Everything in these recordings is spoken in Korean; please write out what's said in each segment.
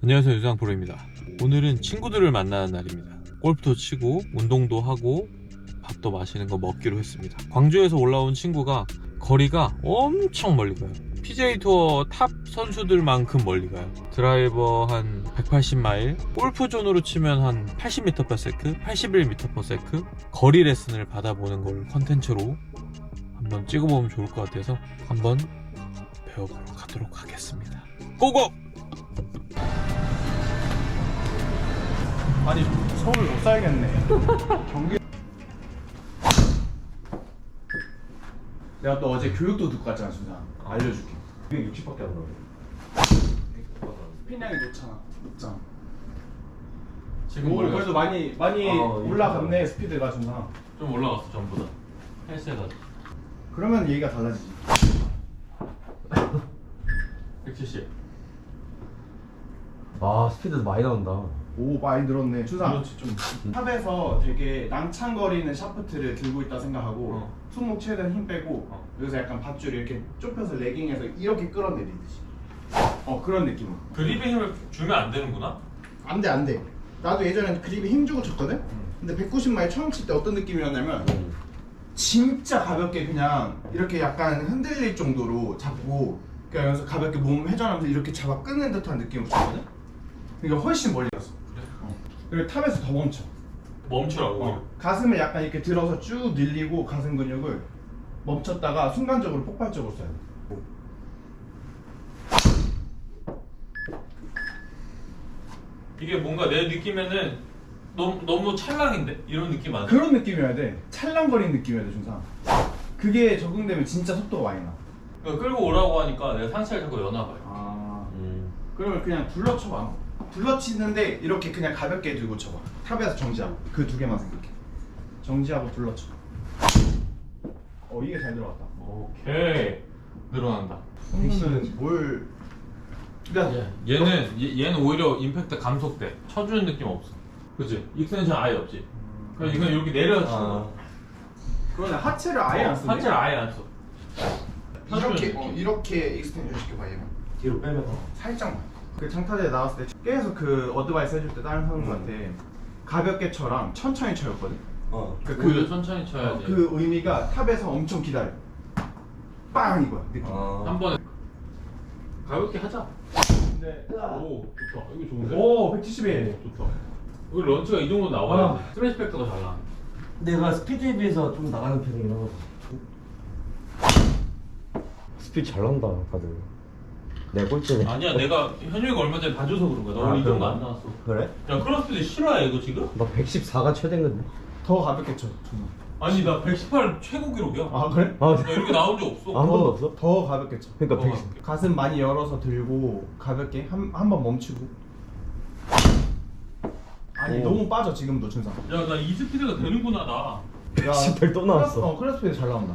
안녕하세요 유상 프로입니다. 오늘은 친구들을 만나는 날입니다. 골프도 치고 운동도 하고 밥도 마시는 거 먹기로 했습니다. 광주에서 올라온 친구가 거리가 엄청 멀리 가요. PJ 투어 탑 선수들만큼 멀리 가요. 드라이버 한 180마일 골프존으로 치면 한 80m/s 81m/s 거리 레슨을 받아보는 걸 컨텐츠로 한번 찍어보면 좋을 것 같아서 한번 배워보러 가도록 하겠습니다. 고고! 아니 서울 못 살겠네. 경기. 내가 또 어제 교육도 듣고 갔잖아, 준상. 알려줄게. 260밖에 안 나와요. 스피닝이 놓잖아. 높잖아. 지금 오, 멀리 그래도. 많이 많이 아, 올라갔네 스피드가 준상. 좀 올라갔어 전보다 헬스에다 그러면 얘기가 달라지지. 170 아 스피드 많이 나온다. 오 많이 늘었네. 준상. 그렇지 좀 탑에서 되게 낭창거리는 샤프트를 들고 있다 생각하고 어. 손목 최대한 힘 빼고 어. 여기서 약간 밧줄 이렇게 좁혀서 레깅에서 이렇게 끌어내리듯이. 어 그런 느낌으로. 그립에 힘을 주면 안 되는구나? 안 돼, 안 돼. 나도 예전에 그립에 힘 주고 쳤거든? 근데 190마일 처음 칠 때 어떤 느낌이었냐면 진짜 가볍게 그냥 이렇게 약간 흔들릴 정도로 잡고 그냥 여기서 가볍게 몸 회전하면서 이렇게 잡아 끊는 듯한 느낌으로 쳤거든? 그러니까 훨씬 멀리 갔어. 어. 그리고 탑에서 더 멈춰. 멈추라고 어. 가슴을 약간 이렇게 들어서 쭉 늘리고 가슴 근육을 멈췄다가 순간적으로 폭발적으로 써야 돼. 이게 뭔가 내 느낌에는 너무, 너무 찰랑인데? 이런 느낌 아니야? 그런 느낌이어야 돼. 찰랑거리는 느낌이어야 돼, 중상. 그게 적응되면 진짜 속도가 많이 나. 그러니까 끌고 오라고 하니까 내가 상체를 자꾸 연화봐요 아. 음. 그러면 그냥 둘러쳐봐. 둘러치는데 이렇게 그냥 가볍게 들고 쳐봐. 탑에서 정지하고 그 두 개만 생각해. 정지하고 둘러쳐. 어 이게 잘 들어갔다. 오케이 늘어난다 형님은 뭘? 그러니까 얘는 얘, 얘는 오히려 임팩트 감속돼 쳐주는 느낌 없어 그치? 익스텐션 아예 없지 그러니까 이건 이렇게 내려 치는 아. 거야 그러네 하체를 아예 안 쓰네. 하체를 아예 안 써. 이렇게 어, 이렇게 익스텐션 시켜봐 얘만. 뒤로 빼면서. 살짝만. 그 장타대에 나왔을 때 계속 그 어드바이스 해줄 때 다른 선수한테 가볍게 쳐랑 천천히 쳐였거든. 어. 그, 오히려 천천히 쳐야지. 그 의미가 탑에서 엄청 기다려. 빵 이거야 느낌. 아. 한 번에 가볍게 하자. 근데 오 좋다. 이거 좋은데? 오 171. 오, 좋다. 여기 런치가 이 정도 나와야 아. 돼. 스트레스 팩터가 잘 나. 내가 스피드에 비해서 좀 나가는 편이긴 하거든. 스피드 잘 난다 다들. 내 꼴찌네. 아니야 내가 현유이가 얼마 전에 봐줘서 그런 거야. 너 아, 오늘 이 정도 그런가? 안 나왔어. 그래? 야 크로스피드 싫어해 이거 지금? 나 114가 최대인데. 더 가볍게 쳐. 정말. 아니 나 118 최고 기록이야. 아 그래? 아, 나 이렇게 나온 적 없어. 한 더- 번도 없어? 더 가볍게 쳐. 그러니까 더 100. 가볍게. 가슴 많이 열어서 들고 가볍게 한 한 번 멈추고. 아니 오. 너무 빠져 지금도 준상. 야 나 이 스피드가 되는구나 나. 118또 나왔어. 어 크로스피드 잘 나온다.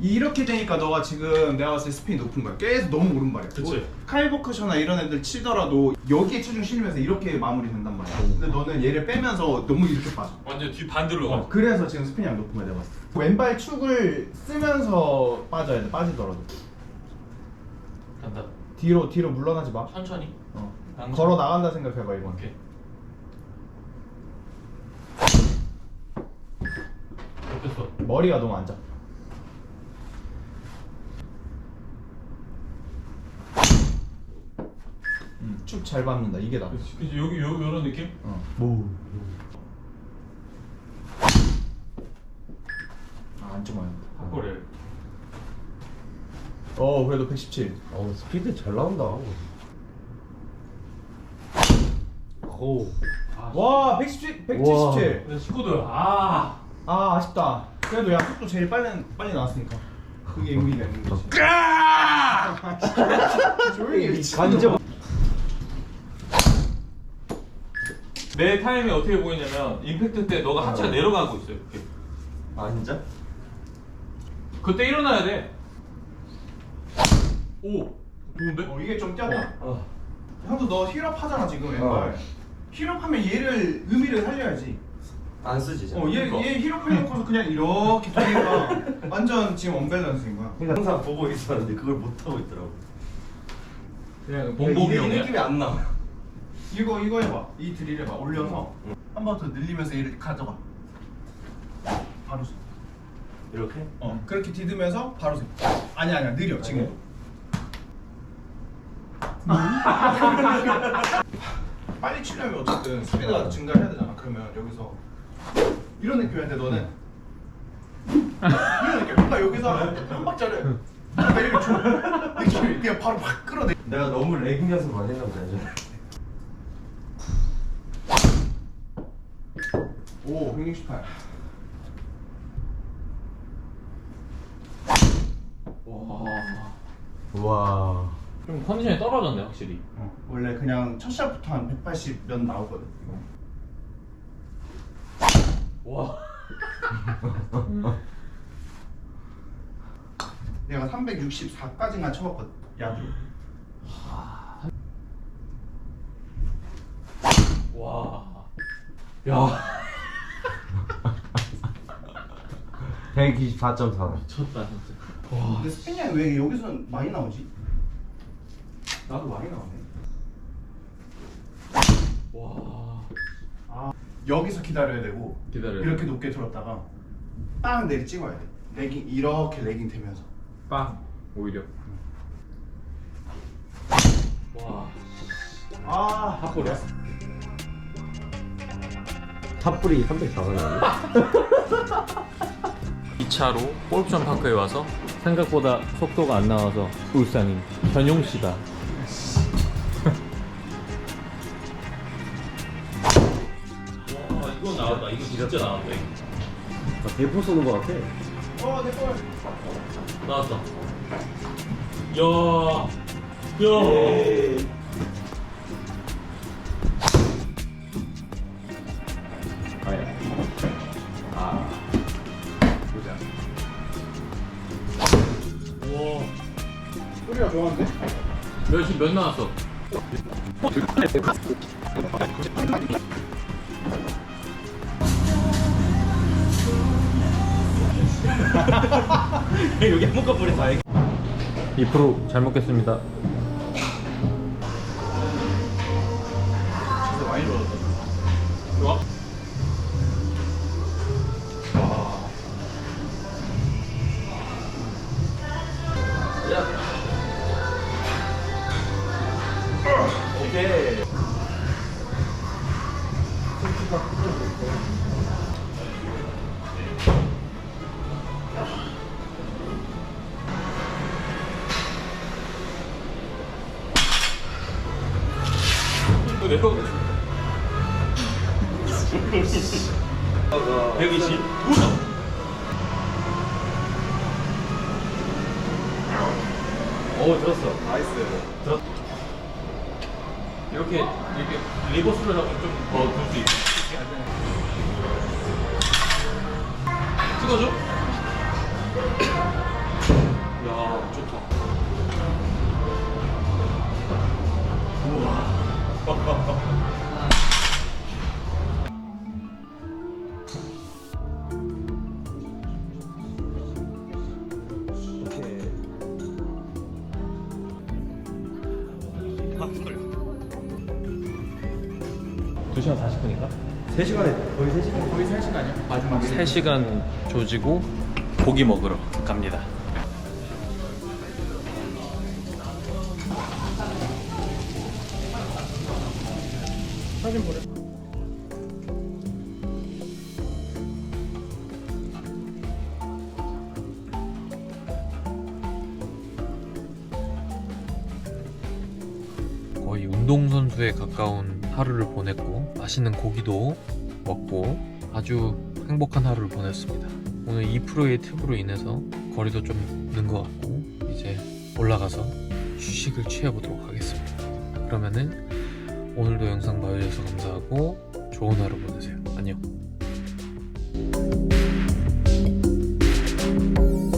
이렇게 되니까 너가 지금 내가 봤을 때 스피드 높은 거야. 계속 너무 오른발이야. 그치. 뭐 카이버크셔나 이런 애들 치더라도 여기에 체중 실리면서 이렇게 마무리 된단 말이야. 음. 근데 너는 얘를 빼면서 너무 이렇게 빠져. 완전 뒤 반대로 가. 어, 그래서 지금 스피닝이 높은 거야 내가 봤을 때. 왼발 축을 쓰면서 빠져야 돼. 빠지더라도. 간다. 뒤로 뒤로 물러나지 마. 천천히. 어. 걸어 나간다 생각해봐 이건. 오케이. 어땠어? 머리가 너무 안 잡 혀. 음, 축잘 밟는다. 이게 나. 그치, 그치 여기 요 요런 느낌? 어. 뭐. 아, 안쪽 맞았다. 핫거리. 어, 그래도 117. 어 스피드 잘 나온다. 오. 와, 117, 177. 근데 친구들 아. 아, 아쉽다. 그래도 야, 속도 제일 빨리 빨리 나왔으니까. 그게 의미가 있는 거지. 조용히 해. 간접. 내 타임이 어떻게 보이냐면 임팩트 때 너가 하체가 어. 내려가고 있어 이렇게. 아 진짜? 그때 일어나야 돼. 오 좋은데? 어, 이게 좀 뛰었다. 어. 형도 너 힐업 하잖아, 지금 왼발. 어. 힐업 하면 얘를 의미를 살려야지. 안 쓰지. 어, 얘, 그러니까. 얘 힐업 해놓고서 그냥 이렇게 돌리니까 완전 지금 언밸런스인 거야. 그러니까 항상 보고 있었는데 그걸 못 하고 있더라고. 그냥 봉봉이 이, 이 형이야? 느낌이 안 나. 이거 이거 해봐. 이 드릴 해봐. 올려서 한번 더 늘리면서 이렇게 가져가. 바로 서. 이렇게? 어 그렇게 디드면서 바로 서. 아니 아니야 느려 지금. 빨리 치려면 어쨌든 스피드가 증가해야 되잖아. 그러면 여기서 이런 느낌인데 너는 이런 느낌. 뭔가 여기서 한 박자를 뭔가 이렇게 줘. 느낌이 그냥 바로 막 끌어내. 내가 너무 레깅 연습 많이 했나 보다 예전에 오 168. 와. 우와 좀 컨디션이 떨어졌네 확실히. 어, 원래 그냥 첫 샷부터 한 180몇 나오거든. 이거. 와. 내가 364까지만 쳐봤거든. 야드. 와. 야. 124.4 미쳤다 진짜. 근데 스피닝이 왜 여기서 많이 나오지? 나도 많이 나오네. 와. 아 여기서 기다려야 되고 기다려야 이렇게 높게 들었다가 빵 내리 찍어야 돼. 레깅 이렇게 레깅 되면서. 빵. 오히려. 와. 아 핫볼이야? 탑불이 304가 2차로 골프장 파크에 와서 생각보다 속도가 안 나와서 울상인 전용 씨다. 와 이거 나왔다. 이거 진짜 나왔다. 이거. 대포 쏘는 거 같아 어. 나왔다. 야. 야. 아야 몇 나왔어? 여기 한번까불에 다 2%잘 먹겠습니다. 진짜 많이 좋았다. 좋아? 이거 내가 120? 뭐야? 오 들었어 나이스. 이렇게 이렇게 리버스를 하고 좀더둘수 있어. 찍어줘? 야 2시간 40분인가? 3시간에 거의 3시간 거의 3시간이야? 마지막에. 3시간 조지고 고기 먹으러 갑니다. 사진 보내. 거의 운동선수에 가까운 하루를 보냈고 맛있는 고기도 먹고 아주 행복한 하루를 보냈습니다. 오늘 2%의 팁으로 인해서 거리도 좀 는 것 같고 이제 올라가서 휴식을 취해보도록 하겠습니다. 그러면은 오늘도 영상 봐주셔서 감사하고 좋은 하루 보내세요. 안녕.